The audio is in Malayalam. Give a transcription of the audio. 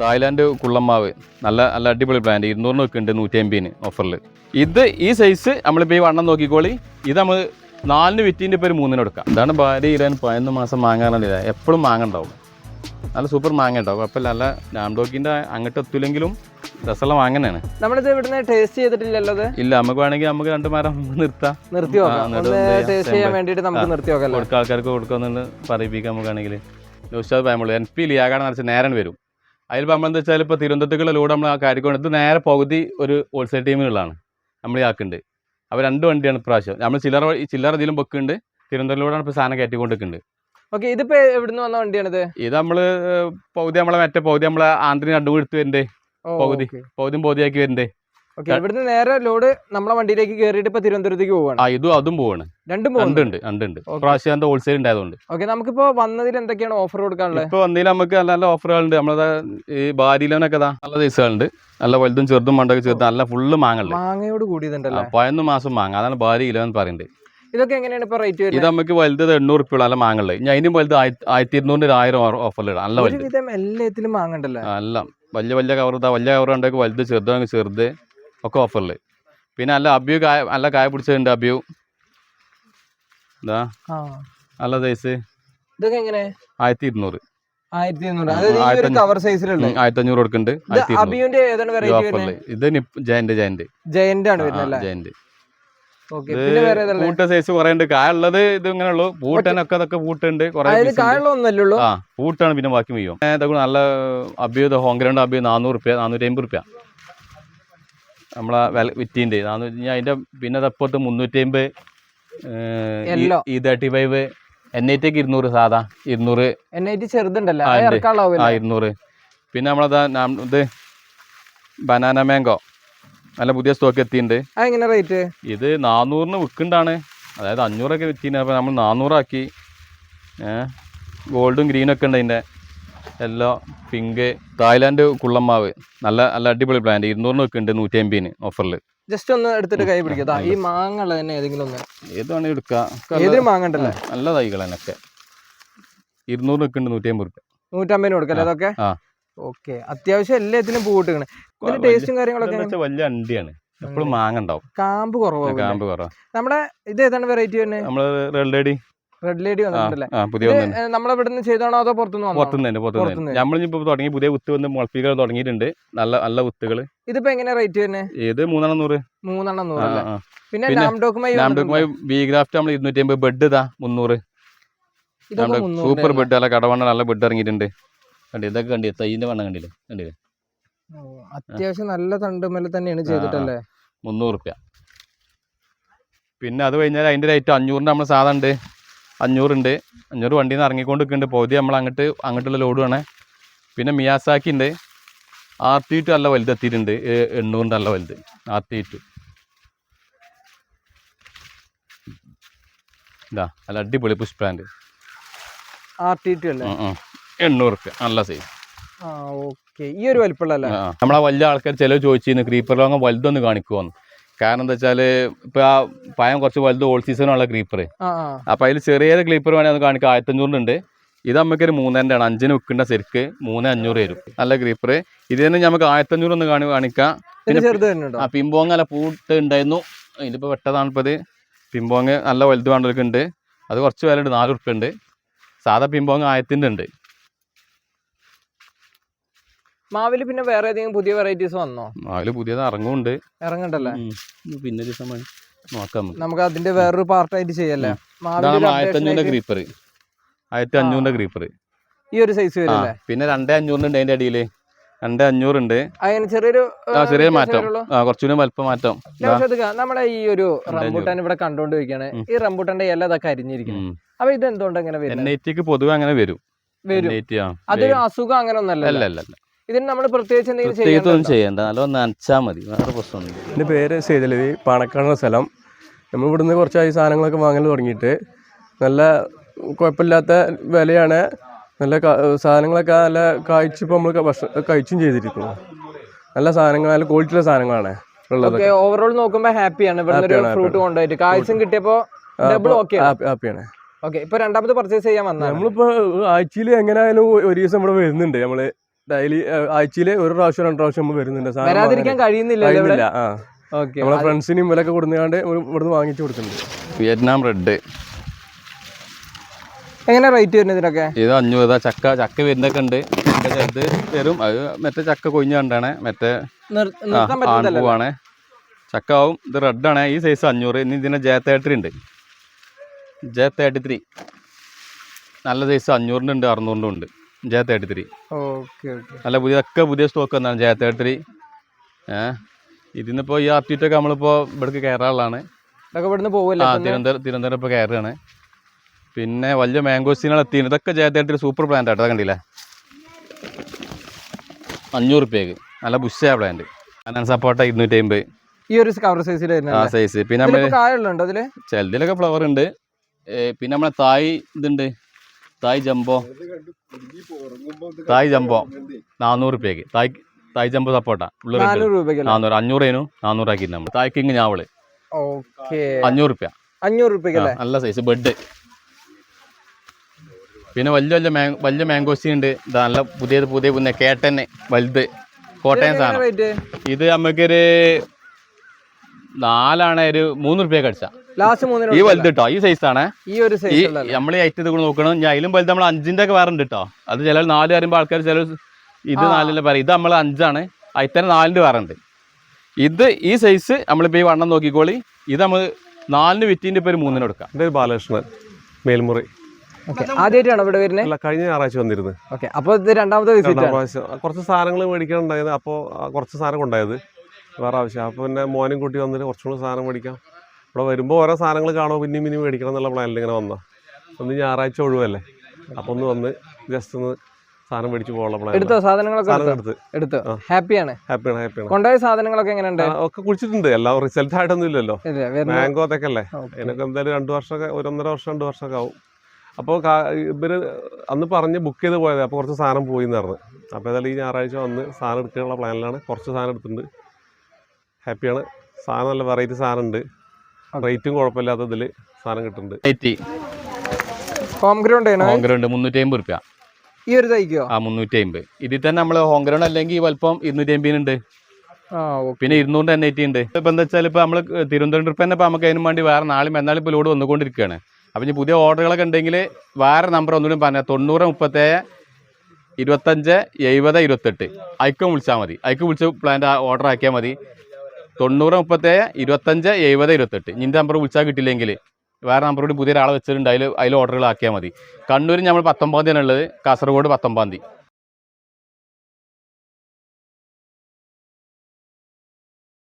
തായ്ലാൻഡ് കുള്ളമാവ് നല്ല നല്ല അടിപൊളി ബ്രാൻഡ് ഇരുന്നൂറിന് വെക്കുന്നുണ്ട് നൂറ്റി അമ്പതിന് ഓഫറിൽ ഇത് ഈ സൈസ് നമ്മളിപ്പോൾ ഈ വണ്ണം നോക്കിക്കോളി. ഇത് നമ്മൾ നാലിന് വിറ്റിന്റെ പേര് മൂന്നിന് എടുക്കാം ഇതാണ് ഭാര്യ ഇരാൻ പതിനൊന്ന് മാസം മാങ്ങാനുള്ള എപ്പോഴും മാങ്ങ ഉണ്ടാവും. നല്ല സൂപ്പർ മാങ്ങ ഉണ്ടാവും കുഴപ്പമില്ല. നല്ല ഡാംഡോക്കിന്റെ അങ്ങോട്ട് എത്തില്ലെങ്കിലും രസമുള്ള മാങ്ങ തന്നെയാണ് നമ്മളിത് ഇവിടുന്ന് ടേസ്റ്റ് ചെയ്തിട്ടില്ലല്ലോ ഇല്ല നമുക്ക് വേണമെങ്കിൽ നമുക്ക് രണ്ട് മരം നിർത്താം. നിർത്തി? ടേസ്റ്റ് ചെയ്യാൻ. വേണ്ടിയിട്ട് നമുക്ക്. നിർത്തി? കൊടുക്കുക ആൾക്കാർക്ക് കൊടുക്കാമെന്ന് പറയിപ്പിക്കാം നമുക്കാണെങ്കിൽ ഉസ്താദ് പറയുമ്പോൾ എൻ പി ലിയാകാണ് നിറച്ച് നേരം വരും. അതിൽ നമ്മൾ എന്താ വെച്ചാൽ ഇപ്പോൾ തിരുവനന്തപുരത്തേക്കുള്ള ലോഡ് നമ്മൾ ആ കാര്യക്കൊണ്ട് ഇത് നേരെ പകുതി ഒരു ഹോൾസെയിൽ ടീമിനുള്ളതാണ് നമ്മൾ ആക്കുന്നുണ്ട്. അപ്പോൾ രണ്ട് വണ്ടിയാണ് ഇപ്രാവശ്യം. നമ്മൾ ചില്ലറ ചില്ലറ ഇതിലും വെക്കുന്നുണ്ട് തിരുവനന്തപുരത്തിലൂടെയാണ് ഇപ്പോൾ സാധനം കയറ്റിക്കൊണ്ടിരിക്കുന്നത് ഓക്കെ ഇതിപ്പോ എവിടുന്ന് വന്ന വണ്ടിയാണിത്? ഇത് നമ്മൾ പൗതി നമ്മളെ മറ്റേ പൗതി നമ്മളെ ആന്ധ്രി നടു എടുത്ത് വരണ്ടേ? പകുതി. പകുതിയും പകുതിയാക്കി വരണ്ടേ? ഓക്കെ ഇവിടുന്ന് നേരെ ലോഡ് നമ്മളെ വണ്ടിയിലേക്ക് കയറിയിട്ട് ഇപ്പൊ തിരുവനന്തപുരത്തേക്ക് പോവാണ്. ആ ഇതും അതും പോവാണ്. രണ്ടും രണ്ടുണ്ട് രണ്ടുണ്ട്. പ്രാവശ്യം ഹോൾസെയിൽ ഉണ്ടായതുകൊണ്ട്. ഓക്കെ നമുക്കിപ്പോ വന്നതിൽ എന്തൊക്കെയാണ് ഓഫർ കൊടുക്കാനുള്ളത്? ഇപ്പൊ വന്നതിൽ നമുക്ക് നല്ല നല്ല ഓഫറുകളുണ്ട് നമ്മളത് ഈ ഭാര്യയിലൊക്കെ നല്ല ദിവസങ്ങളുണ്ട് നല്ല വലുതും ചെറുതും മണ്ടൊക്കെ ചെറുതും നല്ല ഫുള്ള് മാങ്ങുണ്ട് മാങ്ങയോട് കൂടിയതുണ്ടല്ലോ? പതിനൊന്ന് മാസം മാങ്ങ. അതാണ് ബാരി കിലോ എന്ന് പറയുന്നത്. ഇതൊക്കെ എങ്ങനെയാണ് ഇപ്പൊ റേറ്റ് ഇത് വരുന്നത് നമുക്ക് വലുത് എണ്ണൂറ് റുപ്യ നല്ല മാങ്ങുള്ളത് ഇനി അതിനും വലുത് ആയിരത്തി ഇരുന്നൂറിന് ആയിരം ഓഫറിലിടാം നല്ല വലുത്. എല്ലാത്തിലും മാങ്ങണ്ടല്ലേ? ആ, എല്ലാം. വലിയ വലിയ കവർ ഇതാ വലിയ കവർ ഉണ്ടെങ്കിൽ വലുത് ചെറുതാണെങ്കിൽ ചെറുത് ഒക്കെ ഓഫറിൽ പിന്നെ നല്ല അബ്യു കായ നല്ല കായ പിടിച്ചതുണ്ട് അബ്യു. ഇതാ. ആ. നല്ല സൈസ് ഇതൊക്കെ എങ്ങനെ? ആയിരത്തി ഇരുന്നൂറ് ആയിരത്തി അഞ്ഞൂറ് കൊടുക്കുന്നുണ്ട്. ഇത് ഇത് ജയന്റ് ജയന്റ്. ജയന്റ് ആണ് ജയന്റ് ഓക്കെ പിന്നെ വേറെ ഏതല്ലേ പൂട്ട സൈസ് കുറെ ഉണ്ട് കായുള്ളത് ഇത് ഇങ്ങനെ ഉള്ളൂ പൂട്ടനൊക്കെ അതൊക്കെ പൂട്ടുണ്ട്. കായുള്ള ആ പൂട്ടാണ് പിന്നെ ബാക്കി മുയ്യും ഇതൊക്കെ നല്ല അഭ്യൂത ഹോംഗ്രൗണ്ട് അഭ്യൂ നാനൂറ് റുപ്യ നാനൂറ്റി അമ്പത് റുപ്യ. നമ്മളെ വില വിറ്റിന്റെ. നാനൂറ്റി അതിന്റെ പിന്നെ തപ്പത്ത് മുന്നൂറ്റി അമ്പത് E thirty five N I tick ഇരുന്നൂറ് സാധാ. ഇരുന്നൂറ്. എൻ ഐ ടി ചെറുതുണ്ടല്ലോ. ആ, ഇരുന്നൂറ്. പിന്നെ നമ്മളതാ ഇത് ബനാന മാങ്കോ നല്ല പുതിയ സ്റ്റോക്ക് എത്തിയിട്ടുണ്ട് അതെങ്ങനെ റേറ്റ് ഇത് നാനൂറിന് വിൽക്കുന്നുണ്ടാണ് അതായത് അഞ്ഞൂറൊക്കെ വിറ്റിന് അപ്പോൾ നമ്മൾ നാനൂറാക്കി ഗോൾഡും ഗോൾഡും ഗ്രീനൊക്കെ ഉണ്ട് അതിന്റെ. എല്ലോ പിങ്ക് തായ്ലാൻഡ് കുള്ളമാവ് നല്ല നല്ല അടിപൊളി പ്ലാന്റ് ഇരുന്നൂറിന് വെക്കുന്നുണ്ട് നൂറ്റി അമ്പതിന് ഓഫറിൽ ജസ്റ്റ് ഒന്ന് എടുത്തിട്ട് കൈ പിടിക്കുക ദാ, ഈ മാങ്ങ തന്നെ ഏതെങ്കിലും ഒന്ന്. ഏത് വേണമെങ്കിൽ എടുക്കാം. ഒക്കെ ഏതൊരു നല്ല- മാങ്ങ ഉണ്ടല്ലേ? നല്ല തൈകൾ തന്നെ ഒക്കെ ഇരുന്നൂറിന് വെക്കുന്നുണ്ട് നൂറ്റി അമ്പത് നൂറ്റമ്പതിന് കൊടുക്കല്ലേ അതൊക്കെ? ആ. ഓക്കെ. അത്യാവശ്യം എല്ലാത്തിനും പൂ കിട്ടുകയാണ് ഇതിന്റെ ടേസ്റ്റും കാര്യങ്ങളൊക്കെ വലിയ അണ്ടിയാണ്. എപ്പോഴും മാങ്ങ ഉണ്ടാവും. കാമ്പ് കുറവാണ് കാമ്പ് കുറവ്. നമ്മുടെ ഇത് ഏതാണ് വെറൈറ്റി തന്നെ നമ്മൾ റെഡ് റെഡ് ലേഡി വന്നിട്ടുണ്ടല്ലേ? നമ്മളെ ഇവിടുന്ന് ചെയ്താണോ അതോ പുറത്തുനിന്ന് പുറത്തുനിന്ന് തന്നെ. പുറത്തുനിന്ന്. നമ്മളിപ്പോൾ തുടങ്ങി പുതിയ വിത്ത് വന്ന് മുളപ്പിക്കൽ തുടങ്ങിയിട്ടുണ്ട്. നല്ല നല്ല വിത്തുകൾ ഇതിപ്പോ എങ്ങനെ റേറ്റ് തന്നെ ഏത് മൂന്നെണ്ണം നൂറ്. മൂന്നെണ്ണം നൂറ് പിന്നെ ലാംഡോക്കുമായി ബി ഗ്രാഫ്റ്റ് നമ്മൾ ഇരുന്നൂറ്റി അമ്പത് ബെഡ് ഇതാ മുന്നൂറ്. സൂപ്പർ ബെഡ് അല്ല? കടവണ്ണ നല്ല ബെഡ് ഇറങ്ങിയിട്ടുണ്ട്. കണ്ടി ഇതൊക്കെ കണ്ടി തൈന്റെ വണ്ണം കണ്ടില്ല? കണ്ടില്ലേ? അത്യാവശ്യം നല്ല തണ്ട് തണ്ടുമല തന്നെയാണ് ചെയ്തിട്ടല്ലേ? മുന്നൂറ് റുപ്യ. പിന്നെ അത് കഴിഞ്ഞാൽ അതിന്റെ റേറ്റ് അഞ്ഞൂറിന്റെ നമ്മൾ സാധനം ഉണ്ട്. അഞ്ഞൂറുണ്ട് അഞ്ഞൂറ് വണ്ടിയിൽ നിന്ന് ഇറങ്ങിക്കൊണ്ട് നിൽക്കുന്നുണ്ട് പകുതി നമ്മൾ അങ്ങോട്ട് അങ്ങോട്ടുള്ള ലോഡ് വേണേ പിന്നെ മിയാസാക്കി ഉണ്ട്. ആർ ടി ടു നല്ല വലുത് എത്തിയിട്ടുണ്ട്. എണ്ണൂറിന്റെ നല്ല വലുത്. ആർ ടി ടു ഇതാ നല്ല അടിപൊളി push brand R T two അല്ലേ? എണ്ണൂറ് റുപ്യ നല്ല സൈസ് ഈ ഒരു വലിപ്പമുള്ള നമ്മളെ വലിയ ആൾക്കാർ ചിലവ് ചോദിച്ചിരുന്നു ക്രീപ്പർ ലോങ്ങ് വലുതൊന്ന് കാണിക്കുമോന്ന് കാരണം എന്താ വെച്ചാൽ ഇപ്പൊ ആ പായം കുറച്ച് വലുത് ഓൾ സീസണുള്ള ക്രീപ്പർ അപ്പോൾ അതിൽ ചെറിയ ക്ലീപ്പർ വേണമെങ്കിൽ ഒന്ന് ആയിരത്തി ആയിരത്തഞ്ഞൂറിനുണ്ട്. ഇത് നമുക്കൊരു മൂന്നേന്റെ ആണ് അഞ്ചിന് വിൽക്കേണ്ട ശരിക്ക് മൂന്ന് അഞ്ഞൂറ് വരും. നല്ല ക്രീപ്പർ ഇത് തന്നെ നമുക്ക് ആയിരത്തഞ്ഞൂറ് ഒന്ന് കാണി കാണിക്കാം. പിന്നെ പിമ്പോങ് നല്ല പൂട്ട് ഉണ്ടായിരുന്നു. ഇതിപ്പോൾ വെട്ടതാണ് ഇപ്പോൾ ഇത് പിമ്പോങ് നല്ല വലുത് വേണ്ടവർക്ക് ഉണ്ട്. അത് കുറച്ച് വില ഉണ്ട് നാല് ഉറുപ്പ്യ ഉണ്ട്. സാധാ പിമ്പോങ് ആയിരത്തിന്റെ ഉണ്ട് മാവിൽ പിന്നെ വേറെ ഏതെങ്കിലും പുതിയ വെറൈറ്റീസ് വന്നോ? മാവിൽ പുതിയത് ഇറങ്ങുന്നുണ്ട്. ഇറങ്ങണ്ടല്ലേ. പിന്നെ ദിവസം. നോക്കാം നമുക്ക്. അതിന്റെ വേറൊരു പാർട്ടായിട്ട് ചെയ്യല്ലേ? മാവിൽ ഇതാണ് ഒരു ആയിരത്തി updation അഞ്ഞൂറിന്റെ ആയിട്ട് ക്രീപ്പർ ആയിരത്തി അഞ്ഞൂറിന്റെ ക്രീപ്പർ ഈ ഒരു സൈസ് വരും വരല്ലേ പിന്നെ രണ്ടേ അഞ്ഞൂറിന്റെ അതിന്റെ അടിയിൽ. രണ്ടേ അഞ്ഞൂറുണ്ട്. ചെറിയൊരു ചെറിയ മാറ്റം. കുറച്ചുകൂടി വലിപ്പം മാറ്റം. നമ്മുടെ ഈ ഒരു റംബൂട്ടാൻ ഇവിടെ കണ്ടോണ്ട് വെക്കാണ് ഈ റംബൂട്ടാന്റെ ഇല ഇതൊക്കെ അരിഞ്ഞിരിക്കുന്നു. അപ്പൊ ഇത് എന്തുകൊണ്ട് അങ്ങനെ വരും പൊതുവെ അങ്ങനെ വരും. വരും. 180 അതൊരു അസുഖം അങ്ങനെ ഒന്നല്ല ഇതിന് നമ്മൾ പ്രത്യേകിച്ച് എന്തെങ്കിലും ചെയ്യേണ്ട ചെയ്യണ്ടോ? ചെയ്യണ്ട. നല്ല നനച്ചാൽ മതി. വേറെ പ്രശ്നമൊന്നും എന്റെ പേര് സേതലവി പാണക്കാടുള്ള സ്ഥലം. നമ്മൾ ഇവിടുന്ന് കുറച്ചായി സാധനങ്ങളൊക്കെ വാങ്ങൽ തുടങ്ങിയിട്ട് നല്ല കുഴപ്പമില്ലാത്ത വിലയാണ്. നല്ല സാധനങ്ങളൊക്കെ നല്ല കായ്ച്ച് ഇപ്പോൾ നമ്മൾ ഭക്ഷണം കഴിച്ചും ചെയ്തിരിക്കുന്നു. നല്ല സാധനങ്ങൾ നല്ല ക്വാളിറ്റിയുള്ള സാധനങ്ങളാണ് ഉള്ളത് ഓവറോൾ നോക്കുമ്പോൾ ഹാപ്പിയാണ് ഫ്രൂട്ട് കൊണ്ടുപോയിട്ട്. കാഴ്ചയും കിട്ടിയപ്പോൾ ഡബിൾ ഓക്കെ ഹാപ്പിയാണ്. ഓക്കെ ഇപ്പൊ രണ്ടാമത് പർച്ചേസ് ചെയ്യാൻ വന്നാൽ നമ്മളിപ്പോ ആഴ്ചയിൽ എങ്ങനെയായാലും ഒരു ദിവസം ഇവിടെ വരുന്നുണ്ട്. നമ്മൾ ഡെയിലി ആഴ്ചയിലെ ഒരു പ്രാവശ്യം രണ്ട് പ്രാവശ്യം നമ്മൾ വരുന്നുണ്ട്. സാധനം വരാതിരിക്കാൻ കഴിയുന്നില്ല ആ. ഓക്കെ. നമ്മളെ ഫ്രണ്ട്സിനും ഇവരൊക്കെ കൊടുക്കാണ്ട് ഇവിടുന്ന് വാങ്ങിച്ചു കൊടുക്കുന്നുണ്ട്. വിയറ്റ്നാം റെഡ് എങ്ങനെ റേറ്റ് വരുന്നത് ഇതിനൊക്കെ? ഇത് അഞ്ഞൂറ് ചക്ക ചക്ക വരുന്നൊക്കെ ഉണ്ട്. ചെറുത് തരും അത് മറ്റേ ചക്ക കൊഞ്ഞാണ്ടാണ് മറ്റേ ആൺപൂവാണ് ചക്ക ആവും. ഇത് റെഡാണ് ഈ സൈസ് അഞ്ഞൂറ്. ഇനി ഇതിന് ജെ തേർട്ടി ഉണ്ട്. ജെ തേർട്ടി ത്രീ നല്ല സൈസ് അഞ്ഞൂറിന്റെ ഉണ്ട് അറുന്നൂറിന്റെ ഉണ്ട്. J thirty three okay okay നല്ല പുതിയതൊക്കെ പുതിയ സ്റ്റോക്ക് വന്നാണ് ജെ തേർട്ടി ത്രീ ഏഹ് ഇതിന്നിപ്പോൾ ഈ ആർട്ടിറ്റൊക്കെ നമ്മളിപ്പോൾ ഇവിടേക്ക് കയറാനുള്ളതാണ് ഇതൊക്കെ ഇവിടുന്ന് ആ തിരുവനന്തപുരം തിരുവനന്തപുരം ഇപ്പോൾ കയറുകയാണ് പിന്നെ വലിയ മാംഗോസ്റ്റീനുകൾ എത്തിയിട്ടുണ്ട്. ഇതൊക്കെ ജെ തേർട്ടി സൂപ്പർ പ്ലാന്റ് ആട്ടോ. കണ്ടില്ലേ? അഞ്ഞൂറ് റുപ്യക്ക് നല്ല ബുഷായ പ്ലാന്റ് അനാൻ സപ്പോട്ട ഇരുന്നൂറ്റി അമ്പത് ഈ ഒരു കവർ സൈസിൽ ആ സൈസ് പിന്നെ നമ്മൾ ചിലതിലൊക്കെ ഫ്ലവർ ഉണ്ട്. പിന്നെ നമ്മളെ തായ് ഇതുണ്ട്. Thai jumbo. Thai jumbo. നാനൂറ് റുപ്യക്ക് തായ് തായ് ജംബോ സപ്പോർട്ടാ. നാനൂറ് അഞ്ഞൂറേനു നാനൂറാക്കി നമ്മൾ തായ് കിങ് ഞാവൾ. അഞ്ഞൂറ് റുപ്യ അഞ്ഞൂറ് രൂപയ്ക്കല്ലേ നല്ല സൈസ് ബെഡ്. പിന്നെ വലിയ വലിയ മാങ് വലിയ മാംഗോസി ഉണ്ട്. നല്ല പുതിയത് പുതിയ പുതിയ കേട്ടന്. വലുത്. കോട്ടയം സാധനം. ഇത് നമുക്കൊരു നാലാണ് ഒരു മൂന്ന് റുപ്യ അടിച്ച. ലാസ്റ്റ് മൂന്നിന് ഈ വലുത് കേട്ടോ ഈ സൈസാണ് ഈ ഒരു സൈസ് നമ്മൾ ഈ ഐറ്റം ഇത് കൂടെ നോക്കണം. ഞാൻ അതിലും വലുത് നമ്മൾ അഞ്ചിന്റെ ഒക്കെ വേറെ ഉണ്ട് കേട്ടോ അത് ചില നാല് പറയുമ്പോൾ ആൾക്കാർ ചില ഇത് നാലല്ല നാലിലെ പറയും. ഇത് നമ്മൾ അഞ്ചാണ്. അതിത്തന്നെ നാലിന്റെ വേറെ ഉണ്ട്. ഇത് ഈ സൈസ് നമ്മളിപ്പോൾ ഈ വണ്ണം നോക്കിക്കോളി. ഇത് നമ്മൾ നാലിന് വിറ്റിന്റെ ഇപ്പൊ ഒരു മൂന്നിന് കൊടുക്കാം. ഇതൊരു ബാലകൃഷ്ണൻ മേൽമുറി. ഓക്കെ ആദ്യമായിട്ടാണോ ഇവിടെ വരുന്നത് അല്ല കഴിഞ്ഞ ഞായറാഴ്ച വന്നിരുന്നു. ഓക്കെ അപ്പോൾ ഇത് രണ്ടാമത്തെ വിസിറ്റ് ആണ്. കുറച്ച് സാധനങ്ങൾ മേടിക്കാനുണ്ടായത് അപ്പോൾ കുറച്ച് സാധനം കൊണ്ടായത് വേറെ ആവശ്യം അപ്പോൾ പിന്നെ മോനും കൂട്ടി വന്നിട്ട് കുറച്ചുകൂടി സാധനം മേടിക്കാം. ഇവിടെ വരുമ്പോൾ ഓരോ സാധനങ്ങൾ കാണുമ്പോൾ പിന്നെയും പിന്നെയും മേടിക്കണം എന്നുള്ള പ്ലാനിൽ ഇങ്ങനെ വന്നോ ഒന്ന് ഞായറാഴ്ച ഒഴിവല്ലേ? അപ്പോൾ ഒന്ന് വന്ന് ജസ്റ്റ് ഒന്ന് സാധനം മേടിച്ച് പോകാനുള്ള പ്ലാൻ എടുത്തോ? സാധനങ്ങളൊക്കെ സാധനം എടുത്തോ? എടുത്ത്. എടുത്തോ? ആ. ഹാപ്പിയാണ്? ഹാപ്പിയാണ് ഹാപ്പിയാണ്. കൊണ്ടുപോയ സാധനങ്ങളൊക്കെ എങ്ങനെയുണ്ട്? ഒക്കെ കുടിച്ചിട്ടുണ്ട്. എല്ലാം റിസൾട്ട് ആയിട്ടൊന്നും ഇല്ലല്ലോ. മാംഗോ അതൊക്കെ അല്ലേ? എനിക്ക് അതിനൊക്കെ എന്തായാലും രണ്ട് വർഷമൊക്കെ ഒരു ഒന്നര വർഷം രണ്ട് വർഷമൊക്കെ ആവും. അപ്പോൾ ഇവർ അന്ന് പറഞ്ഞ് ബുക്ക് ചെയ്ത് പോയത്. അപ്പോൾ കുറച്ച് സാധനം പോയി പറഞ്ഞു. അപ്പോൾ ഏതായാലും ഈ ഞായറാഴ്ച വന്ന് സാധനം എടുക്കാനുള്ള പ്ലാനിലാണ് കുറച്ച് സാധനം എടുത്തിട്ടുണ്ട്. ഹാപ്പിയാണ് സാധനം നല്ല വെറൈറ്റി സാധനം ഉണ്ട്. റേറ്റും കുഴപ്പമില്ലാത്ത ഇതിൽ സാധനം കിട്ടുന്നുണ്ട്. Eighty home ground home ground മുന്നൂറ്റി അമ്പത് റുപ്യ. ഈ ഒരു തൈക്കോ ആ മുന്നൂറ്റി അമ്പത് ഇതിൽ തന്നെ നമ്മൾ ഗ്രൗണ്ട് അല്ലെങ്കിൽ വലുപ്പം ഇരുന്നൂറ്റി അമ്പതിനുണ്ട് ആ പിന്നെ ഇരുന്നൂറിന്റെ എൻ ഐറ്റി ഉണ്ട്. ഇപ്പം എന്താ വെച്ചാൽ ഇപ്പോൾ നമ്മൾ തിരുവനന്തപുരം ട്രിപ്പ് തന്നെ ഇപ്പോൾ നമുക്ക് അതിന് വേണ്ടി വേറെ നാളെ എന്നാലും ഇപ്പോൾ ലോഡ് വന്നുകൊണ്ടിരിക്കുകയാണ്. അപ്പം ഇനി പുതിയ ഓർഡറുകളൊക്കെ ഉണ്ടെങ്കിൽ വേറെ നമ്പർ ഒന്നുകൂടി പറഞ്ഞാൽ തൊണ്ണൂറ് മുപ്പത്തേഴ് ഇരുപത്തഞ്ച് എഴുപത് ഇരുപത്തെട്ട്. അയക്കം വിളിച്ചാൽ മതി. അയക്ക് വിളിച്ച് പ്ലാന്റ് ഓർഡർ ആക്കിയാൽ മതി. തൊണ്ണൂറ് മുപ്പത്തേഴ് ഇരുപത്തഞ്ച് എഴുപത് ഇരുപത്തെട്ട്. ഇന്റെ നമ്പർ വിളിച്ചാൽ കിട്ടില്ലെങ്കിൽ വേറെ നമ്പർ കൂടി പുതിയ ഒരാളെ വെച്ചിട്ടുണ്ട്. അതിൽ അതിൽ ഓർഡറുകൾ ആക്കിയാൽ മതി. കണ്ണൂർ നമ്മൾ പത്തൊമ്പതാം തീയതി ഉള്ളത്. കാസർഗോഡ് പത്തൊമ്പതാം തീയതി.